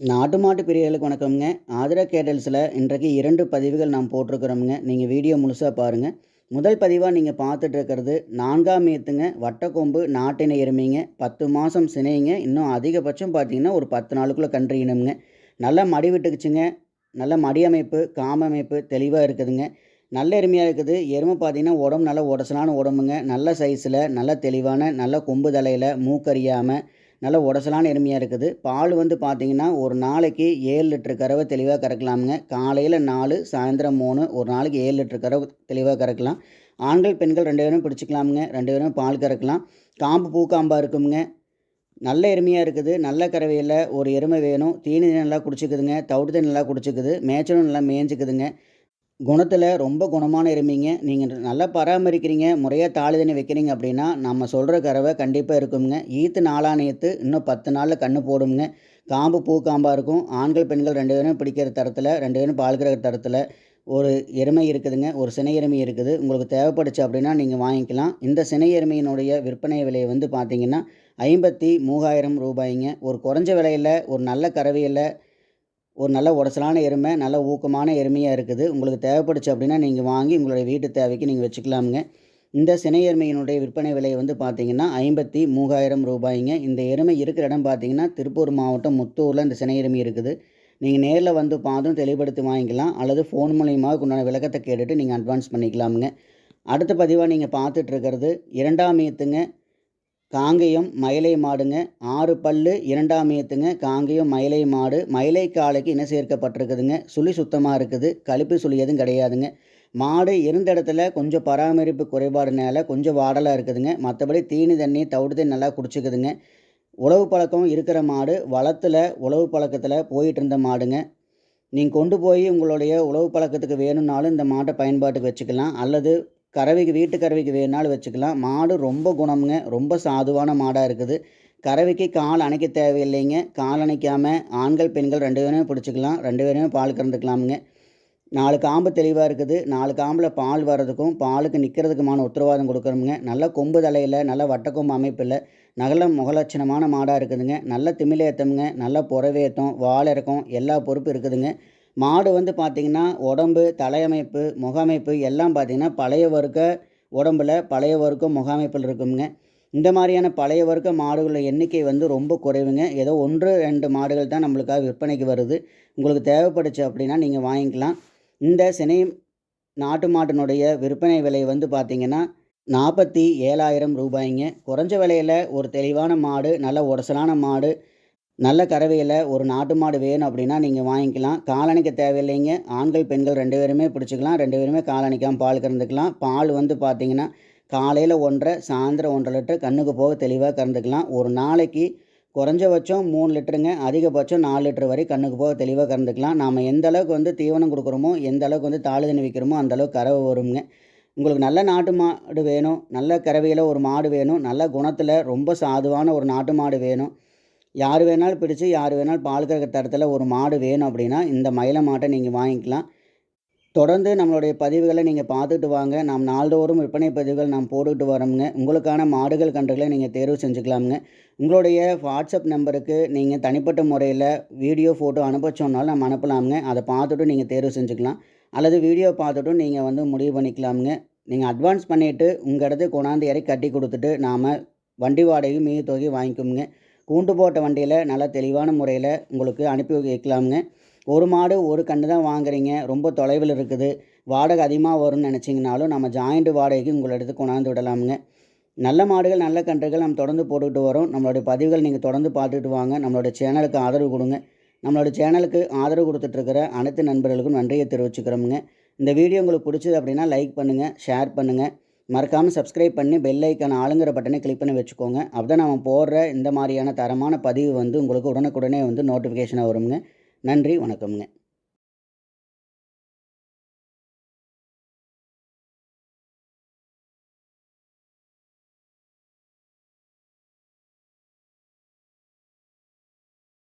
நாட்டு மாட்டு பிரியர்களுக்கு வணக்கம்ங்க. ஆதிரா கேட்டல்ஸில் இன்றைக்கு இரண்டு பதிவுகள் நாம் போட்டிருக்கிறோம்ங்க. நீங்கள் வீடியோ முழுசாக பாருங்கள் முதல் பதிவாக நீங்கள் பார்த்துட்டு இருக்கிறது நான்காம் ஏத்துங்க. வட்டக்கொம்பு நாட்டினை எருமைங்க. பத்து மாதம் சினைங்க. இன்னும் அதிகபட்சம் பார்த்தீங்கன்னா ஒரு பத்து நாளுக்குள்ளே கன்றியணுங்க நல்லா மடி விட்டுக்குச்சுங்க. நல்ல மடி அமைப்பு காம அமைப்பு தெளிவாக இருக்குதுங்க. நல்ல எருமையாக இருக்குது. எருமை பார்த்தீங்கன்னா உடம்பு நல்லா உடசலான உடம்புங்க. நல்ல சைஸில் நல்ல தெளிவான நல்ல கொம்பு தலையில் மூக்கறியாமல் நல்ல உடசலான எருமையாக இருக்குது. பால் வந்து பார்த்திங்கன்னா ஒரு நாளைக்கு ஏழு லிட்டர் கறவை தெளிவாக கறக்கலாமுங்க. காலையில் நாலு சாயந்தரம் மூணு ஒரு நாளைக்கு ஏழு லிட்டர் கறவை தெளிவாக கறக்கலாம். ஆண்கள் பெண்கள் ரெண்டு பேரும் பிடிச்சிக்கலாமுங்க. ரெண்டு பேரும் பால் கறக்கலாம். காம்பு பூக்காம்பாக இருக்குங்க நல்ல எருமையாக இருக்குது. நல்ல கறவையில் ஒரு எருமை வேணும். தீனி நல்லா குடிச்சிக்குதுங்க. தவிடு தண்ணி நல்லா குடிச்சிக்குது. மேய்ச்சலும் நல்லா மேய்ஞ்சிக்குதுங்க. குணத்தில் ரொம்ப குணமான எருமைங்க. நீங்கள் நல்லா பராமரிக்கிறீங்க முறையாக தாலி தண்ணி வைக்கிறீங்க அப்படின்னா நம்ம சொல்கிற கறவை கண்டிப்பாக இருக்குங்க ஈத்து நாளானியத்து இன்னும் பத்து நாளில் கன்று போடுங்க காம்பு பூ காம்பாக இருக்கும். ஆண்கள் பெண்கள் ரெண்டு பேரும் பிடிக்கிற தரத்தில் ரெண்டு பேரும் பால்கிற தரத்தில் ஒரு எருமை இருக்குதுங்க. ஒரு சினை எருமை இருக்குது. உங்களுக்கு தேவைப்படுச்சு அப்படின்னா நீங்கள் வாங்கிக்கலாம். இந்த சினை எருமையினுடைய விற்பனை விலையை வந்து பார்த்தீங்கன்னா ஐம்பத்தி மூவாயிரம் ரூபாய்ங்க. ஒரு குறைஞ்ச விலையில் ஒரு நல்ல கறவையில் ஒரு நல்ல உடசலான எருமை நல்ல ஊக்கமான எருமையாக இருக்குது. உங்களுக்கு தேவைப்படுச்சு அப்படின்னா நீங்கள் வாங்கி உங்களுடைய வீட்டு தேவைக்கு நீங்கள் வச்சுக்கலாமுங்க. இந்த சினை எருமையினுடைய விற்பனை விலை வந்து பார்த்திங்கன்னா ஐம்பத்தி மூவாயிரம் ரூபாய்ங்க. இந்த எருமை இருக்கிற இடம் பார்த்திங்கன்னா திருப்பூர் மாவட்டம் முத்தூரில் இந்த சினை எருமை இருக்குது. நீங்கள் நேரில் வந்து பார்த்தும் தெளிவுபடுத்தி வாங்கிக்கலாம். அல்லது ஃபோன் மூலியமாக உண்டான விளக்கத்தை கேட்டுட்டு நீங்கள் அட்வான்ஸ் பண்ணிக்கலாமுங்க. அடுத்த பதிவாக நீங்கள் பார்த்துட்ருக்கிறது இரண்டாம் ஏத்துங்க காங்கேயம் மயிலை மாடுங்க. ஆறு பல்லு இரண்டாம் ஏத்துங்க. காங்கேயம் மயிலை மாடு. மயிலை காலைக்கு இன சேர்க்கப்பட்டிருக்குதுங்க. சுழி சுத்தமாக இருக்குது. கழிப்பு சுழி எதுவும் கிடையாதுங்க. மாடு இருந்த இடத்துல கொஞ்சம் பராமரிப்பு குறைபாடுனால கொஞ்சம் வாடலாக இருக்குதுங்க. மற்றபடி தீனி தண்ணி தவிடு தண்ணி நல்லா குடிச்சிக்குதுங்க. உழவு பழக்கம் இருக்கிற மாடு வளத்தில் உழவு பழக்கத்தில் போயிட்டு இருந்த மாடுங்க. நீங்கள் கொண்டு போய் உங்களுடைய உழவு பழக்கத்துக்கு வேணும்னாலும் இந்த மாட்டை பயன்பாட்டுக்கு வச்சுக்கலாம். அல்லது கறவைக்கு வீட்டு கறவைக்கு வேணாலும் வச்சுக்கலாம். மாடு ரொம்ப குணமுங்க. ரொம்ப சாதுவான மாடாக இருக்குது. கறவைக்கு கால் அணைக்க தேவையில்லைங்க. கால் அணைக்காமல் ஆண்கள் பெண்கள் ரெண்டு பேருமே பிடிச்சிக்கலாம். ரெண்டு பேருமே பால் கறந்துக்கலாமுங்க. நாலு காம்பு தெளிவாக இருக்குது. நாலு காம்பில் பால் வர்றதுக்கும் பாலுக்கு நிற்கிறதுக்குமான உத்தரவாதம் கொடுக்குறோமுங்க நல்ல கொம்பு தலையில் நல்ல வட்டக்கொம்பு அமைப்பில் நல்ல முகலட்சணமான மாடாக இருக்குதுங்க. நல்ல திமிலேத்தமுங்க நல்ல புறவேத்தம் வாழிறக்கம் எல்லா பொறுப்பு இருக்குதுங்க. மாடு வந்து பார்த்திங்கன்னா உடம்பு தலையமைப்பு முகமைப்பு எல்லாம் பார்த்திங்கன்னா பழைய வர்க்க உடம்பில் பழைய வர்க்கம் முகமைப்பில் இருக்குங்க இந்த மாதிரியான பழைய வர்க்க மாடுகளோட எண்ணிக்கை வந்து ரொம்ப குறைவுங்க. ஏதோ ஒன்று ரெண்டு மாடுகள் தான் நம்மளுக்காக விற்பனைக்கு வருது. உங்களுக்கு தேவைப்படுச்சு அப்படின்னா நீங்கள் வாங்கிக்கலாம். இந்த சினை நாட்டு மாட்டினுடைய விற்பனை விலை வந்து பார்த்திங்கன்னா நாற்பத்தி ஏழாயிரம் ரூபாய்ங்க. குறைஞ்ச விலையில் ஒரு தெளிவான மாடு நல்ல உடசலான மாடு நல்ல கறவையில் ஒரு நாட்டு மாடு வேணும் அப்படின்னா நீங்கள் வாங்கிக்கலாம். காலணிக்க தேவையில்லைங்க. ஆண்கள் பெண்கள் ரெண்டு பேருமே பிடிச்சிக்கலாம். ரெண்டு பேருமே காலணிக்காமல் பால் கறந்துக்கலாம். பால் வந்து பார்த்திங்கன்னா காலையில் ஒன்றரை சாயந்தரம் ஒன்றரை லிட்டர் கண்ணுக்கு போக தெளிவாக கறந்துக்கலாம். ஒரு நாளைக்கு குறைஞ்சபட்சம் மூணு லிட்டருங்க. அதிகபட்சம் நாலு லிட்டர் வரை கண்ணுக்கு போக தெளிவாக கறந்துக்கலாம். நாம் எந்த அளவுக்கு வந்து தீவனம் கொடுக்குறோமோ எந்த அளவுக்கு வந்து தாளுதணி வைக்கிறோமோ அந்தளவுக்கு கறவை வருங்க. உங்களுக்கு நல்ல நாட்டு மாடு வேணும். நல்ல கறவையில் ஒரு மாடு வேணும். நல்ல குணத்தில் ரொம்ப சாதுவான ஒரு நாட்டு மாடு வேணும். யார் வேணாலும் பிடிச்சி யார் வேணாலும் பால் கறக்கிற தரத்தில் ஒரு மாடு வேணும் அப்படின்னா இந்த மயில மாட்டை நீங்கள் வாங்கிக்கலாம். தொடர்ந்து நம்மளுடைய பதிவுகளை நீங்கள் பார்த்துட்டு வாங்க. நாம் நாள்தோறும் விற்பனை பதிவுகள் நாம் போட்டுக்கிட்டு வரோமுங்க. உங்களுக்கான மாடுகள் கன்றுகளை நீங்கள் தேர்வு செஞ்சுக்கலாமுங்க. உங்களுடைய வாட்ஸ்அப் நம்பருக்கு நீங்கள் தனிப்பட்ட முறையில் வீடியோ ஃபோட்டோ அனுப்ப சொன்னாலும் நம்ம அனுப்பலாமுங்க. அதை பார்த்துட்டு நீங்கள் தேர்வு செஞ்சுக்கலாம். அல்லது வீடியோ பார்த்துட்டும் நீங்கள் வந்து முடிவு பண்ணிக்கலாமுங்க. நீங்கள் அட்வான்ஸ் பண்ணிவிட்டு உங்கள் இடத்துக்கு கொண்டாந்து இறக்கி கட்டி கொடுத்துட்டு நாம் வண்டி வாடகையும் மீதி தொகை வாங்கிக்கோங்க கூண்டு போட்ட வண்டியில் நல்லா தெளிவான முறையில் உங்களுக்கு அனுப்பி வைக்கலாமுங்க. ஒரு மாடு ஒரு கன்று தான் வாங்குறீங்க. ரொம்ப தொலைவில் இருக்குது. வாடகை அதிகமாக வரும்னு நினச்சிங்கனாலும் நம்ம ஜாயிண்ட் வாடகைக்கு உங்களை எடுத்து கொண்டாந்து விடலாமுங்க. நல்ல மாடுகள் நல்ல கன்றுகள் நம்ம தொடர்ந்து போட்டுக்கிட்டு வரோம். நம்மளுடைய பதிவுகள் நீங்கள் தொடர்ந்து பார்த்துட்டு வாங்க. நம்மளுடைய சேனலுக்கு ஆதரவு கொடுங்க. நம்மளோட சேனலுக்கு ஆதரவு கொடுத்துட்ருக்கிற அனைத்து நண்பர்களுக்கும் நன்றியை தெரிவிச்சுக்கிறோமுங்க. இந்த வீடியோ உங்களுக்கு பிடிச்சது அப்படின்னா லைக் பண்ணுங்கள் ஷேர் பண்ணுங்கள் மறக்காமல் சப்ஸ்கிரைப் பண்ணி பெல் ஐக்கான ஆளுங்கிற பட்டனை கிளிக் பண்ணி வச்சுக்கோங்க. அப்போ தான் நம்ம போடுற இந்த மாதிரியான தரமான பதிவு வந்து உங்களுக்கு உடனுக்குடனே வந்து நோட்டிஃபிகேஷனாக வருங்க. நன்றி வணக்கம்ங்க.